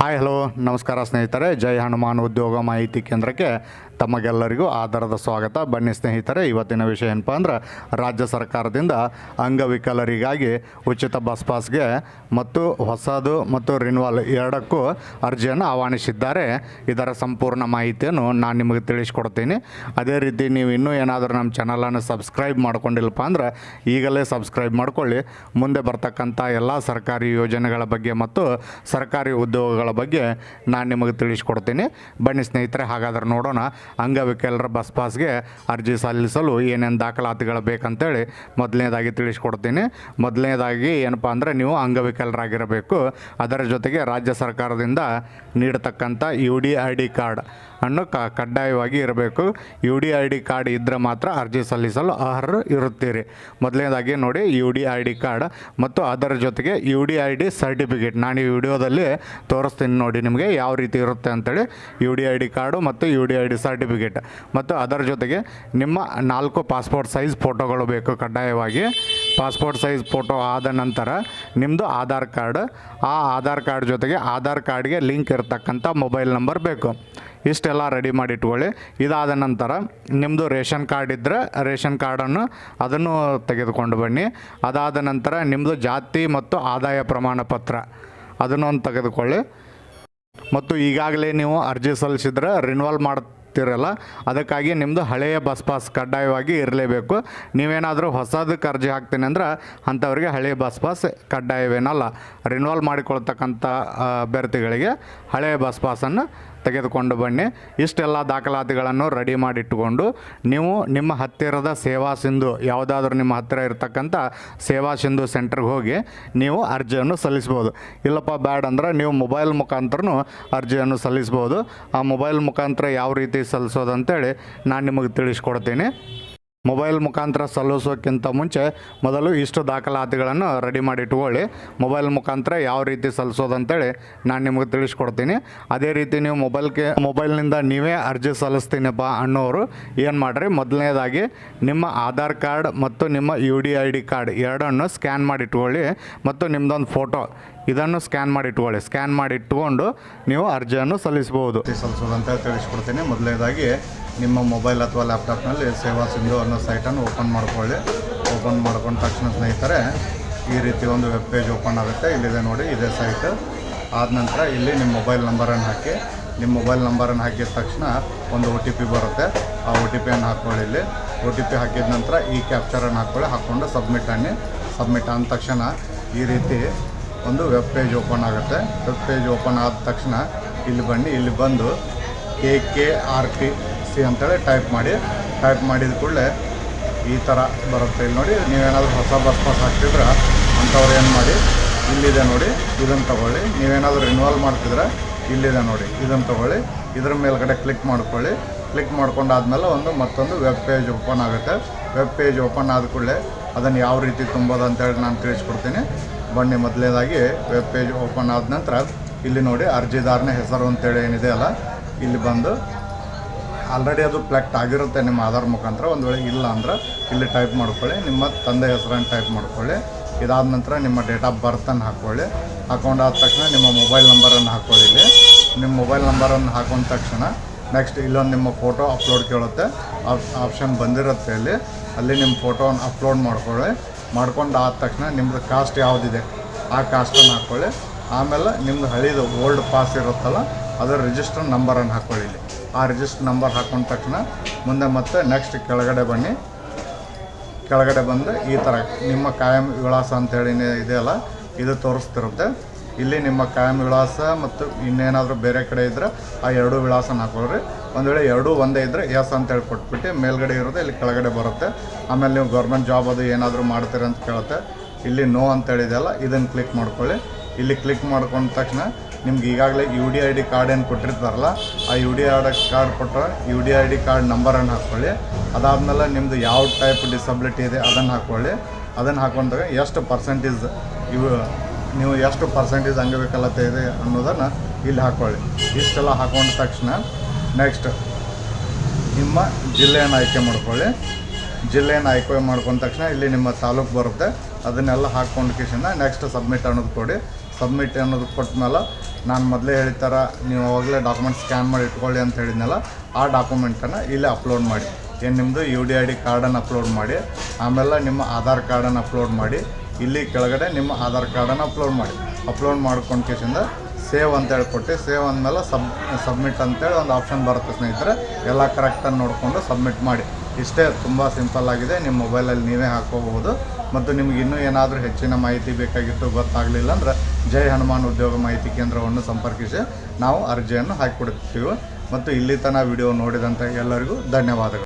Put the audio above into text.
Hi hello ನಮಸ್ಕಾರ ಸ್ನೇಹಿತರೆ. ಜೈ ಹನುಮಾನ್ ಉದ್ಯೋಗ ಮಾಹಿತಿ ಕೇಂದ್ರಕ್ಕೆ ತಮಗೆಲ್ಲರಿಗೂ ಆಧಾರದ ಸ್ವಾಗತ. ಬನ್ನಿ ಸ್ನೇಹಿತರೆ, ಇವತ್ತಿನ ವಿಷಯ ಏನಪ್ಪ ಅಂದ್ರೆ, ರಾಜ್ಯ ಸರ್ಕಾರದಿಂದ ಅಂಗವಿಕಲರಿಗಾಗಿ ಉಚಿತ ಬಸ್ ಪಾಸ್ಗೆ ಮತ್ತು ಹೊಸದು ಮತ್ತು ರಿನ್ವಾಲ್ ಎರಡಕ್ಕೂ ಅರ್ಜಿಯನ್ನು ಆಹ್ವಾನಿಸಿದ್ದಾರೆ. ಇದರ ಸಂಪೂರ್ಣ ಮಾಹಿತಿಯನ್ನು ನಾನು ನಿಮಗೆ ತಿಳಿಸ್ಕೊಡ್ತೀನಿ. ಅದೇ ರೀತಿ ನೀವು ಇನ್ನೂ ಏನಾದರೂ ನಮ್ಮ ಚಾನಲನ್ನು ಸಬ್ಸ್ಕ್ರೈಬ್ ಮಾಡ್ಕೊಂಡಿಲ್ಲಪ್ಪ ಅಂದ್ರೆ, ಈಗಲೇ ಸಬ್ಸ್ಕ್ರೈಬ್ ಮಾಡ್ಕೊಳ್ಳಿ. ಮುಂದೆ ಬರ್ತಕ್ಕಂಥ ಎಲ್ಲ ಸರ್ಕಾರಿ ಯೋಜನೆಗಳ ಬಗ್ಗೆ ಮತ್ತು ಸರ್ಕಾರಿ ಉದ್ಯೋಗಗಳ ಬಗ್ಗೆ ನಾನು ನಿಮಗೆ ತಿಳಿಸ್ಕೊಡ್ತೀನಿ. ಬನ್ನಿ ಸ್ನೇಹಿತರೆ, ಹಾಗಾದ್ರೆ ನೋಡೋಣ. ಅಂಗವಿಕಲರ ಬಸ್ ಪಾಸ್ಗೆ ಅರ್ಜಿ ಸಲ್ಲಿಸಲು ಏನೇನು ದಾಖಲಾತಿಗಳು ಬೇಕಂತೇಳಿ ಮೊದಲನೇದಾಗಿ ತಿಳಿಸ್ಕೊಡ್ತೀನಿ. ಮೊದಲನೇದಾಗಿ ಏನಪ್ಪ ಅಂದರೆ ನೀವು ಅಂಗವಿಕಲರಾಗಿರಬೇಕು. ಅದರ ಜೊತೆಗೆ ರಾಜ್ಯ ಸರ್ಕಾರದಿಂದ ನೀಡತಕ್ಕಂಥ U D I D card ಅನ್ನು ಕಡ್ಡಾಯವಾಗಿ ಇರಬೇಕು. U D I D card ಇದ್ದರೆ ಮಾತ್ರ ಅರ್ಜಿ ಸಲ್ಲಿಸಲು ಅರ್ಹರು ಇರುತ್ತೀರಿ. ಮೊದಲನೇದಾಗಿ ನೋಡಿ U D I D card ಮತ್ತು ಅದರ ಜೊತೆಗೆ U D I D certificate ನಾನು ಈ ವಿಡಿಯೋದಲ್ಲಿ ತೋರಿಸ್ತೀನಿ ನೋಡಿ ನಿಮಗೆ ಯಾವ ರೀತಿ ಇರುತ್ತೆ ಅಂತೇಳಿ. U D I D card ಮತ್ತು U D I D certificate ಮತ್ತು ಅದರ ಜೊತೆಗೆ ನಿಮ್ಮ ನಾಲ್ಕು ಪಾಸ್ಪೋರ್ಟ್ ಸೈಜ್ ಫೋಟೋಗಳು ಬೇಕು ಕಡ್ಡಾಯವಾಗಿ. ಪಾಸ್ಪೋರ್ಟ್ ಸೈಜ್ ಫೋಟೋ ಆದ ನಂತರ ನಿಮ್ಮದು ಆಧಾರ್ ಕಾರ್ಡ್, ಆ ಆಧಾರ್ ಕಾರ್ಡ್ ಜೊತೆಗೆ ಆಧಾರ್ ಕಾರ್ಡ್ಗೆ ಲಿಂಕ್ ಇರತಕ್ಕಂಥ ಮೊಬೈಲ್ ನಂಬರ್ ಬೇಕು. ಇಷ್ಟೆಲ್ಲ ರೆಡಿ ಮಾಡಿ ಇಟ್ಕೊಳ್ಳಿ. ಇದಾದ ನಂತರ ನಿಮ್ಮದು ರೇಷನ್ ಕಾರ್ಡ್ ಇದ್ದರೆ ರೇಷನ್ ಕಾರ್ಡನ್ನು ಅದನ್ನು ತೆಗೆದುಕೊಂಡು ಬನ್ನಿ. ಅದಾದ ನಂತರ ನಿಮ್ಮದು ಜಾತಿ ಮತ್ತು ಆದಾಯ ಪ್ರಮಾಣ ಪತ್ರ ಅದನ್ನೊಂದು ತೆಗೆದುಕೊಳ್ಳಿ. ಮತ್ತು ಈಗಾಗಲೇ ನೀವು ಅರ್ಜಿ ಸಲ್ಲಿಸಿದ್ರೆ ರಿನ್ವಾಲ್ ಮಾಡ್ತಿರಲ್ಲ ಅದಕ್ಕಾಗಿ ನಿಮ್ಮದು ಹಳೆಯ ಬಸ್ ಪಾಸ್ ಕಡ್ಡಾಯವಾಗಿ ಇರಲೇಬೇಕು. ನೀವೇನಾದರೂ ಹೊಸದಕ್ಕೆ ಅರ್ಜಿ ಹಾಕ್ತೀನಿ ಅಂದ್ರೆ ಅಂಥವ್ರಿಗೆ ಹಳೆಯ ಬಸ್ ಪಾಸ್ ಕಡ್ಡಾಯವೇನಲ್ಲ. ರಿನ್ವಾಲ್ ಮಾಡಿಕೊಳ್ತಕ್ಕಂಥ ಅಭ್ಯರ್ಥಿಗಳಿಗೆ ಹಳೆಯ ಬಸ್ ಪಾಸನ್ನು ತೆಗೆದುಕೊಂಡು ಬನ್ನಿ. ಇಷ್ಟೆಲ್ಲ ದಾಖಲಾತಿಗಳನ್ನು ರೆಡಿ ಮಾಡಿಟ್ಟುಕೊಂಡು ನೀವು ನಿಮ್ಮ ಹತ್ತಿರದ ಸೇವಾ ಸಿಂಧು, ಯಾವುದಾದ್ರೂ ನಿಮ್ಮ ಹತ್ತಿರ ಇರತಕ್ಕಂಥ ಸೇವಾ ಸಿಂಧು ಸೆಂಟ್ರಿಗೆ ಹೋಗಿ ನೀವು ಅರ್ಜಿಯನ್ನು ಸಲ್ಲಿಸ್ಬೋದು. ಇಲ್ಲಪ್ಪ, ಬ್ಯಾಡ್ ಅಂದ್ರೆ ನೀವು ಮೊಬೈಲ್ ಮುಖಾಂತರನೂ ಅರ್ಜಿಯನ್ನು ಸಲ್ಲಿಸ್ಬೋದು. ಆ ಮೊಬೈಲ್ ಮುಖಾಂತರ ಯಾವ ರೀತಿ ಸಲ್ಲಿಸೋದು ಅಂತೇಳಿ ನಾನು ನಿಮಗೆ ತಿಳಿಸ್ಕೊಡ್ತೀನಿ. ಮೊಬೈಲ್ ಮುಖಾಂತರ ಸಲ್ಲಿಸೋಕ್ಕಿಂತ ಮುಂಚೆ ಮೊದಲು ಇಷ್ಟು ದಾಖಲಾತಿಗಳನ್ನು ರೆಡಿ ಮಾಡಿ ಇಟ್ಕೊಳ್ಳಿ ಮೊಬೈಲ್ ಮುಖಾಂತರ ಯಾವ ರೀತಿ ಸಲ್ಲಿಸೋದು ಅಂತೇಳಿ ನಾನು ನಿಮಗೆ ತಿಳಿಸ್ಕೊಡ್ತೀನಿ. ಅದೇ ರೀತಿ ನೀವು ಮೊಬೈಲ್ಗೆ, ಮೊಬೈಲ್ನಿಂದ ನೀವೇ ಅರ್ಜಿ ಸಲ್ಲಿಸ್ತೀನಪ್ಪ ಅನ್ನೋರು ಏನು ಮಾಡಿರಿ? ಮೊದಲನೇದಾಗಿ ನಿಮ್ಮ ಆಧಾರ್ ಕಾರ್ಡ್ ಮತ್ತು ನಿಮ್ಮ U D I D card ಎರಡನ್ನು ಸ್ಕ್ಯಾನ್ ಮಾಡಿ ಇಟ್ಕೊಳ್ಳಿ ಮತ್ತು ನಿಮ್ಮದೊಂದು ಫೋಟೋ ಇದನ್ನು ಸ್ಕ್ಯಾನ್ ಮಾಡಿ ಇಟ್ಕೊಳ್ಳಿ ಸ್ಕ್ಯಾನ್ ಮಾಡಿ ಇಟ್ಕೊಂಡು ನೀವು ಅರ್ಜಿಯನ್ನು ಸಲ್ಲಿಸಬಹುದು. ಸಲ್ಲಿಸೋದು ಅಂತ ತಿಳಿಸ್ಕೊಡ್ತೀನಿ. ಮೊದಲನೇದಾಗಿ ನಿಮ್ಮ ಮೊಬೈಲ್ ಅಥವಾ ಲ್ಯಾಪ್ಟಾಪ್ನಲ್ಲಿ ಸೇವಾ ಸಿಂಧು ಅನ್ನೋ ಸೈಟನ್ನು ಓಪನ್ ಮಾಡ್ಕೊಳ್ಳಿ. ಓಪನ್ ಮಾಡ್ಕೊಂಡ ತಕ್ಷಣ ಸ್ನೇಹಿತರೆ, ಈ ರೀತಿ ಒಂದು ವೆಬ್ ಪೇಜ್ ಓಪನ್ ಆಗುತ್ತೆ. ಇಲ್ಲಿದೆ ನೋಡಿ, ಇದೇ ಸೈಟ್. ಆದ ನಂತರ ಇಲ್ಲಿ ನಿಮ್ಮ ಮೊಬೈಲ್ ನಂಬರನ್ನು ಹಾಕಿ, ನಿಮ್ಮ ಮೊಬೈಲ್ ನಂಬರನ್ನು ಹಾಕಿದ ತಕ್ಷಣ ಒಂದು ಒ ಟಿ ಪಿ ಬರುತ್ತೆ. ಆ ಒ ಟಿ ಪಿಯನ್ನು ಹಾಕ್ಕೊಳ್ಳಿ ಇಲ್ಲಿ. ಒ ಟಿ ಪಿ ಹಾಕಿದ ನಂತರ ಈ ಕ್ಯಾಪ್ಚರನ್ನು ಹಾಕ್ಕೊಳ್ಳಿ ಹಾಕ್ಕೊಂಡು ಸಬ್ಮಿಟ್ ಅನ್ನಿ. ಸಬ್ಮಿಟ್ ಆದ ತಕ್ಷಣ ಈ ರೀತಿ ಒಂದು ವೆಬ್ ಪೇಜ್ ಓಪನ್ ಆಗುತ್ತೆ. ವೆಬ್ ಪೇಜ್ ಓಪನ್ ಆದ ತಕ್ಷಣ ಇಲ್ಲಿ ಬನ್ನಿ. ಇಲ್ಲಿ ಬಂದು K K R T C ಅಂತೇಳಿ ಟೈಪ್ ಮಾಡಿ ಟೈಪ್ ಮಾಡಿದ ಕೂಡಲೇ ಈ ಥರ ಬರುತ್ತೆ. ಇಲ್ಲಿ ನೋಡಿ, ನೀವೇನಾದರೂ ಹೊಸ ಬಸ್ ಪಾಸ್ ಹಾಕ್ತಿದ್ರೆ ಅಂಥವ್ರು ಏನು ಮಾಡಿ, ಇಲ್ಲಿದೆ ನೋಡಿ ಇದನ್ನು ತಗೊಳ್ಳಿ. ನೀವೇನಾದರೂ ರಿನ್ವಾಲ್ವ್ ಮಾಡ್ತಿದ್ರೆ ಇಲ್ಲಿದೆ ನೋಡಿ ಇದನ್ನು ತಗೊಳ್ಳಿ. ಇದ್ರ ಮೇಲ್ಗಡೆ ಕ್ಲಿಕ್ ಮಾಡ್ಕೊಳ್ಳಿ. ಕ್ಲಿಕ್ ಮಾಡ್ಕೊಂಡಾದ್ಮೇಲೆ ಒಂದು ಮತ್ತೊಂದು ವೆಬ್ ಪೇಜ್ ಓಪನ್ ಆಗುತ್ತೆ. ವೆಬ್ ಪೇಜ್ ಓಪನ್ ಆದ ಕೂಡಲೇ ಅದನ್ನು ಯಾವ ರೀತಿ ತುಂಬೋದು ಅಂತೇಳಿ ನಾನು ತಿಳಿಸ್ಕೊಡ್ತೀನಿ. ಬನ್ನಿ, ಮೊದಲೇದಾಗಿ ವೆಬ್ ಪೇಜ್ ಓಪನ್ ಆದ ನಂತರ ಇಲ್ಲಿ ನೋಡಿ ಅರ್ಜಿದಾರನ ಹೆಸರು ಅಂತೇಳಿ ಏನಿದೆ ಅಲ್ಲ, ಇಲ್ಲಿ ಬಂದು ಆಲ್ರೆಡಿ ಅದು ಪ್ಲೆಕ್ಟ್ ಆಗಿರುತ್ತೆ ನಿಮ್ಮ ಆಧಾರ್ ಮುಖಾಂತರ. ಒಂದು ವೇಳೆ ಇಲ್ಲ ಅಂದ್ರೆ ಇಲ್ಲಿ ಟೈಪ್ ಮಾಡ್ಕೊಳ್ಳಿ, ನಿಮ್ಮ ತಂದೆ ಹೆಸರನ್ನು ಟೈಪ್ ಮಾಡ್ಕೊಳ್ಳಿ, ಇದಾದ ನಂತರ ನಿಮ್ಮ ಡೇಟ್ ಆಫ್ ಬರ್ತನ್ನು ಹಾಕ್ಕೊಳ್ಳಿ ಹಾಕೊಂಡಾದ ತಕ್ಷಣ ನಿಮ್ಮ ಮೊಬೈಲ್ ನಂಬರನ್ನು ಹಾಕ್ಕೊಳ್ಳಿ ಇಲ್ಲಿ. ನಿಮ್ಮ ಮೊಬೈಲ್ ನಂಬರನ್ನು ಹಾಕೊಂಡ ತಕ್ಷಣ ನೆಕ್ಸ್ಟ್ ಇಲ್ಲೊಂದು ನಿಮ್ಮ ಫೋಟೋ ಅಪ್ಲೋಡ್ ಕೇಳುತ್ತೆ. ಆಪ್ಷನ್ ಬಂದಿರುತ್ತೆ ಇಲ್ಲಿ. ಅಲ್ಲಿ ನಿಮ್ಮ ಫೋಟೋವನ್ನು ಅಪ್ಲೋಡ್ ಮಾಡ್ಕೊಳ್ಳಿ. ಮಾಡ್ಕೊಂಡು ಆದ ತಕ್ಷಣ ನಿಮ್ಮದು ಕಾಸ್ಟ್ ಯಾವುದಿದೆ, ಆ ಕಾಸ್ಟನ್ನು ಹಾಕ್ಕೊಳ್ಳಿ ಆಮೇಲೆ ನಿಮ್ಮದು ಹಳಿದು ಓಲ್ಡ್ ಪಾಸ್ ಇರುತ್ತಲ್ಲ ಅದರ ರಿಜಿಸ್ಟರ್ ನಂಬರನ್ನು ಹಾಕ್ಕೊಳ್ಳಿ ಇಲ್ಲಿ. ಆ ರಿಜಿಸ್ಟರ್ ನಂಬರ್ ಹಾಕೊಂಡ ತಕ್ಷಣ ಮುಂದೆ ಮತ್ತೆ ನೆಕ್ಸ್ಟ್ ಕೆಳಗಡೆ ಬನ್ನಿ. ಕೆಳಗಡೆ ಬಂದು ಈ ಥರ ನಿಮ್ಮ ಕಾಯಂ ವಿಳಾಸ ಅಂತೇಳಿ ಇದೆಯಲ್ಲ, ಇದು ತೋರಿಸ್ತಿರುತ್ತೆ. ಇಲ್ಲಿ ನಿಮ್ಮ ಕಾಯಂ ವಿಳಾಸ ಮತ್ತು ಇನ್ನೇನಾದರೂ ಬೇರೆ ಕಡೆ ಇದ್ದರೆ ಆ ಎರಡೂ ವಿಳಾಸನ ಹಾಕೊಳ್ರಿ ಒಂದು ವೇಳೆ ಎರಡೂ ಒಂದೇ ಇದ್ದರೆ ಎಸ್ ಅಂತೇಳಿ ಕೊಟ್ಬಿಟ್ಟು ಮೇಲ್ಗಡೆ ಇರೋದು ಇಲ್ಲಿ ಕೆಳಗಡೆ ಬರುತ್ತೆ. ಆಮೇಲೆ ನೀವು ಗೌರ್ಮೆಂಟ್ ಜಾಬ್ ಅದು ಏನಾದರೂ ಮಾಡ್ತೀರ ಅಂತ ಕೇಳುತ್ತೆ. ಇಲ್ಲಿ ನೋ ಅಂತೇಳಿದೆಯಲ್ಲ ಇದನ್ನು ಕ್ಲಿಕ್ ಮಾಡ್ಕೊಳ್ಳಿ. ಇಲ್ಲಿ ಕ್ಲಿಕ್ ಮಾಡ್ಕೊಂಡ ತಕ್ಷಣ ನಿಮ್ಗೆ ಈಗಾಗಲೇ U D I D card ಏನು ಕೊಟ್ಟಿರ್ತಾರಲ್ಲ, ಆ ಯು ಡಿ ಐ ಕಾರ್ಡ್ ಕೊಟ್ಟರೆ U D I D card ನಂಬರನ್ನು ಹಾಕ್ಕೊಳ್ಳಿ ಅದಾದಮೇಲೆ ನಿಮ್ಮದು ಯಾವ ಟೈಪ್ ಡಿಸಬಿಲಿಟಿ ಇದೆ ಅದನ್ನು ಹಾಕ್ಕೊಳ್ಳಿ ಅದನ್ನು ಹಾಕೊಂಡಾಗ ಎಷ್ಟು ಪರ್ಸೆಂಟೇಜ್ ಇವು, ನೀವು ಎಷ್ಟು ಪರ್ಸೆಂಟೇಜ್ ಅಂಗವಿಕಲತೆ ಇದೆ ಅನ್ನೋದನ್ನು ಇಲ್ಲಿ ಹಾಕ್ಕೊಳ್ಳಿ ಇಷ್ಟೆಲ್ಲ ಹಾಕೊಂಡ ತಕ್ಷಣ ನೆಕ್ಸ್ಟ್ ನಿಮ್ಮ ಜಿಲ್ಲೆಯನ್ನು ಆಯ್ಕೆ ಮಾಡ್ಕೊಳ್ಳಿ. ಜಿಲ್ಲೆಯನ್ನು ಆಯ್ಕೆ ಮಾಡ್ಕೊಂಡ ತಕ್ಷಣ ಇಲ್ಲಿ ನಿಮ್ಮ ತಾಲೂಕು ಬರುತ್ತೆ. ಅದನ್ನೆಲ್ಲ ಹಾಕ್ಕೊಂಡು ಕಿಶನ ನೆಕ್ಸ್ಟ್ ಸಬ್ಮಿಟ್ ಅನ್ನೋದು ಕೊಡಿ. ಸಬ್ಮಿಟ್ ಅನ್ನೋದು ಕೊಟ್ಟ ಮೇಲೆ ನಾನು ಮೊದಲೇ ಹೇಳಿದ ನೀವು ಅವಾಗಲೇ ಡಾಕ್ಯುಮೆಂಟ್ ಸ್ಕ್ಯಾನ್ ಮಾಡಿ ಇಟ್ಕೊಳ್ಳಿ ಅಂತ ಹೇಳಿದ್ನಲ್ಲ, ಆ ಡಾಕ್ಯುಮೆಂಟನ್ನು ಇಲ್ಲೇ ಅಪ್ಲೋಡ್ ಮಾಡಿ. ಏನು ನಿಮ್ಮದು ಯು ಡಿ ಐ ಡಿ ಕಾರ್ಡನ್ನು ಅಪ್ಲೋಡ್ ಮಾಡಿ, ಆಮೇಲೆ ನಿಮ್ಮ ಆಧಾರ್ ಕಾರ್ಡನ್ನು ಅಪ್ಲೋಡ್ ಮಾಡಿ, ಇಲ್ಲಿ ಕೆಳಗಡೆ ನಿಮ್ಮ ಆಧಾರ್ ಕಾರ್ಡನ್ನು ಅಪ್ಲೋಡ್ ಮಾಡಿ. ಅಪ್ಲೋಡ್ ಮಾಡ್ಕೊಂಡು ಕೇಸಿಂದ ಸೇವ್ ಅಂತೇಳಿ ಕೊಟ್ಟು ಸೇವ್ ಅಂದಮೇಲೆ ಸಬ್ ಸಬ್ಮಿಟ್ ಅಂತೇಳಿ ಒಂದು ಆಪ್ಷನ್ ಬರುತ್ತೆ ಸ್ನೇಹಿತರೆ, ಎಲ್ಲ ಕರೆಕ್ಟಾಗಿ ನೋಡಿಕೊಂಡು ಸಬ್ಮಿಟ್ ಮಾಡಿ. ಇಷ್ಟೇ ತುಂಬ ಸಿಂಪಲ್ ಆಗಿದೆ ನಿಮ್ಮ ಮೊಬೈಲಲ್ಲಿ ನೀವೇ ಹಾಕೋಬಹುದು. ಮತ್ತು ನಿಮಗೆ ಇನ್ನೂ ಏನಾದರೂ ಹೆಚ್ಚಿನ ಮಾಹಿತಿ ಬೇಕಾಗಿತ್ತು ಗೊತ್ತಾಗಲಿಲ್ಲ ಅಂದ್ರೆ ಜೈ ಹನುಮಾನ್ ಉದ್ಯೋಗ ಮಾಹಿತಿ ಕೇಂದ್ರವನ್ನು ಸಂಪರ್ಕಿಸಿ ನಾವು ಅರ್ಜಿಯನ್ನು ಹಾಕಿಕೊಡುತ್ತೇವೆ ಮತ್ತು ಇಲ್ಲಿ ತನಕ ವಿಡಿಯೋ ನೋಡಿದಂಥ ಎಲ್ಲರಿಗೂ ಧನ್ಯವಾದಗಳು.